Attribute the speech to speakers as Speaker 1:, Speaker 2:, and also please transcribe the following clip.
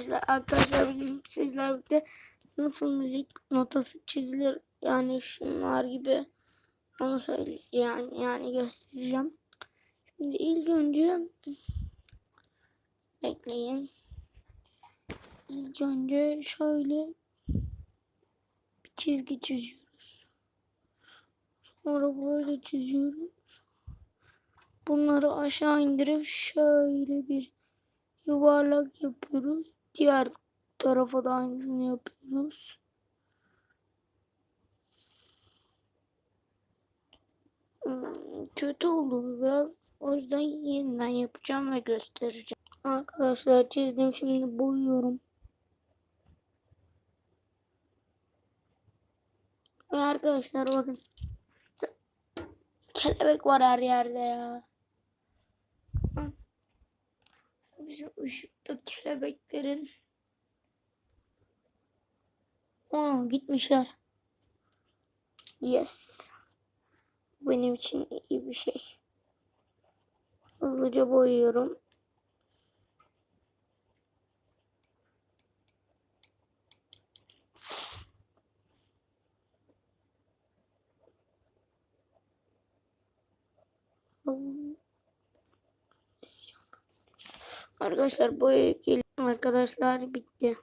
Speaker 1: Arkadaşlar, arkadaşlar bugün sizlerle birlikte nasıl müzik notası çizilir yani şunlar gibi onu söyleyeceğim yani göstereceğim. Şimdi ilk önce bekleyin. İlk önce şöyle bir çizgi çiziyoruz. Sonra böyle çiziyoruz. Bunları aşağı indirip şöyle bir yuvarlak yapıyoruz. Diğer tarafa da aynısını yapıyoruz. Hmm, Kötü oldu biraz. O yüzden yeniden yapacağım ve göstereceğim. Arkadaşlar çizdim şimdi boyuyorum. Ve arkadaşlar bakın. Kelebek var her yerde ya. Bizim ışıkta kelebeklerin Aa, gitmişler. Yes. Benim için iyi bir şey. Hızlıca boyuyorum. Arkadaşlar boya geliyor. Arkadaşlar bitti.